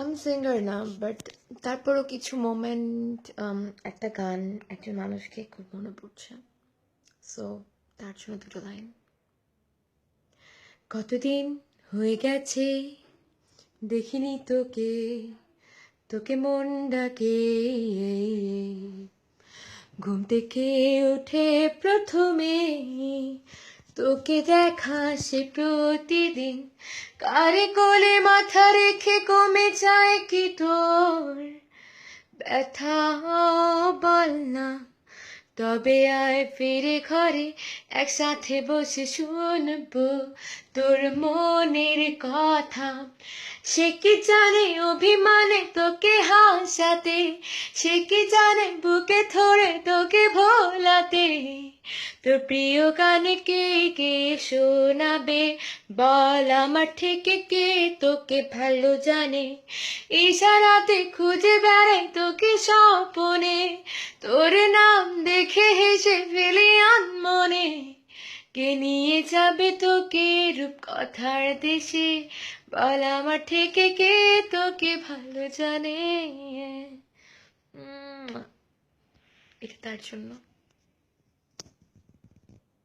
আমি সিঙ্গার না বাট তারপরও কিছু মোমেন্ট একটা গান একজন মানুষকে খুব মনে পড়ছে। সো তার জন্য দুটো লাইন কতদিন হয়ে গেছে, দেখিনি তোকে তোকে মন ডাকে। ঘুম থেকে উঠে প্রথমে তোকে দেখা সে প্রতিদিন। কারে কোলে মাথা রেখে কমে যায় কি তোর? ব্যথা বল না। তবে আয় ফিরে ঘরে, একসাথে বসে শুনব তোর মনের কথা। সে কি জানে অভিমানে তোকে হাসাতে? সে কি জানে বুকে ধরে তোকে ভোলাতে? তোর প্রিয় গানে কে কে শোনাবে? বল আমার থেকে কে তোকে ভালো জানে? ইশারাতে খুঁজে বেড়াই তোকে স্বপনে। তোর নাম দেখে হেসে ফেলে মনে কে নিয়ে যাবে তোকে রূপ কথার দেশে? বল আমার থেকে কে তোকে ভালো জানে? এটা তার জন্য।